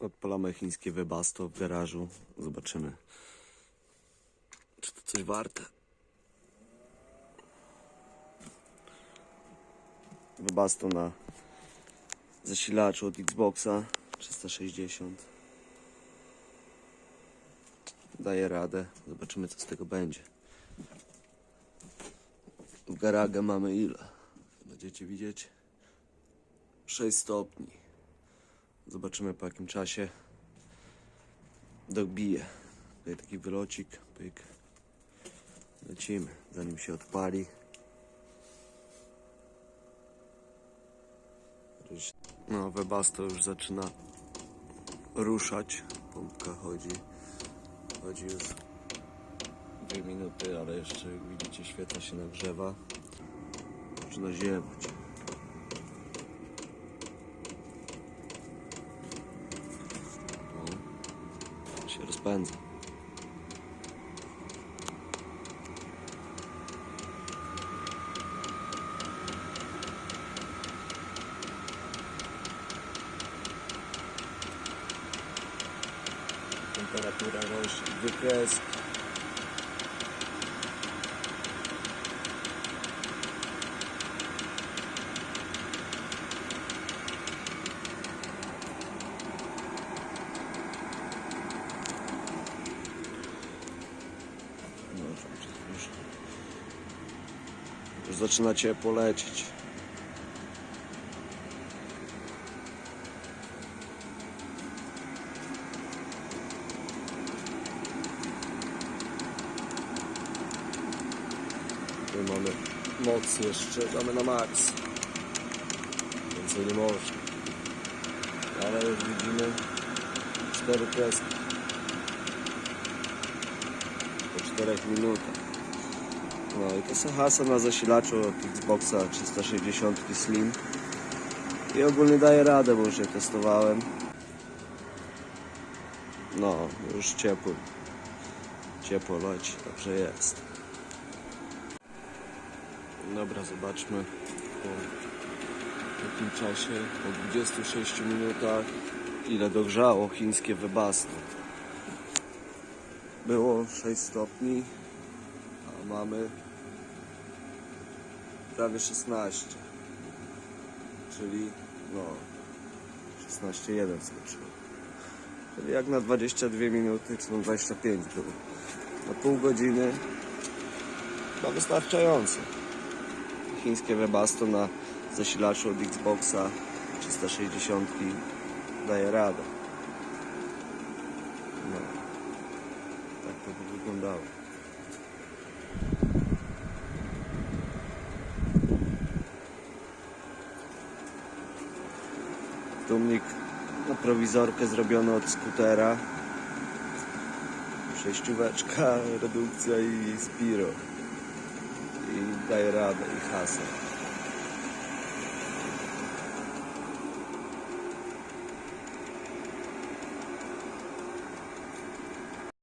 Odpalamy chińskie webasto w garażu. Zobaczymy, czy to coś warte. Webasto na zasilaczu od Xboxa 360. Daje radę. Zobaczymy, co z tego będzie. W garagę mamy ile? Będziecie widzieć? 6 stopni. Zobaczymy po jakim czasie dobije. Tutaj taki wylocik, pyk. Lecimy, zanim się odpali. No, Webasto już zaczyna ruszać. Pompka chodzi. Chodzi już dwie minuty, ale jeszcze jak widzicie świetla się nagrzewa. Zaczyna ziewać. Rozpędza. Temperatura rośnie, wykres. No, już, już, już zaczyna ciepło lecieć. Tu mamy moc jeszcze, damy na max. Więcej nie można. Ale już widzimy cztery kreski. Po czterech minutach. No i to są hasa na zasilaczu od Xboxa 360 Slim. I ogólnie daje radę, bo już je testowałem. No, już ciepło. Ciepło leci, dobrze jest. Dobra, zobaczmy po jakim czasie, po 26 minutach, ile dogrzało chińskie webasto. Było 6 stopni, mamy prawie 16. Czyli no 16,1 skoczyło. Czyli jak na 22 minuty, czy na 25 było. Na pół godziny no wystarczająco chińskie webasto na zasilaczu od Xboxa 360 daje radę. No, tak to by wyglądało. Tumnik na prowizorkę zrobiony od skutera. Przejścióweczka, redukcja i spiro i daje radę i hasa.